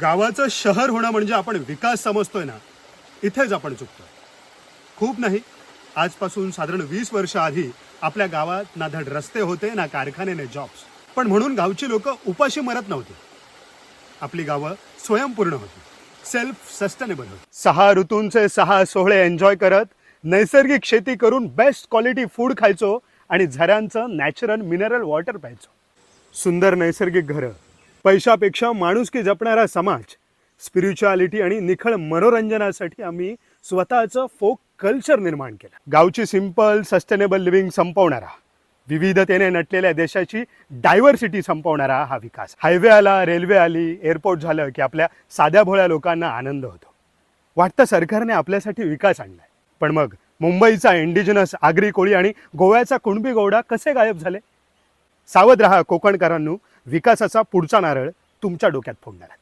गावाचं शहर होणं म्हणजे आपण विकास समजतोय ना इथेच आपण चुकतोय. खूप नाही आजपासून साधारण वीस वर्ष आधी आपल्या गावात ना धड रस्ते होते ना कारखाने ना जॉब्स पण म्हणून गावची लोक उपाशी मरत नव्हती. आपली गावं स्वयंपूर्ण होती. सेल्फ सस्टेनेबल होती. सहा ऋतूंचे सहा सोहळे एन्जॉय करत नैसर्गिक शेती करून बेस्ट क्वालिटी फूड खायचो आणि झऱ्यांचं नॅचरल मिनरल वॉटर प्यायचो. सुंदर नैसर्गिक घरं पैशापेक्षा माणुसकी जपणारा समाज. स्पिरिच्युअलिटी आणि निखळ मनोरंजनासाठी आम्ही स्वतःचं फोक कल्चर निर्माण केलं. गावची सिंपल सस्टेनेबल लिव्हिंग संपवणारा विविधतेने नटलेल्या देशाची डायव्हर्सिटी संपवणारा हा विकास. हायवे आला रेल्वे आली एअरपोर्ट झालं की आपल्या साध्या भोळ्या लोकांना आनंद होतो. वाटतं सरकारने आपल्यासाठी विकास आणलाय. पण मग मुंबईचा इंडिजिनस आगरी कोळी आणि गोव्याचा कुणबी गौडा कसे गायब झाले? सावध रहा कोकणकरांनो. विकासाचा पुढचा नारळ तुमच्या डोक्यात फोडणार आहे.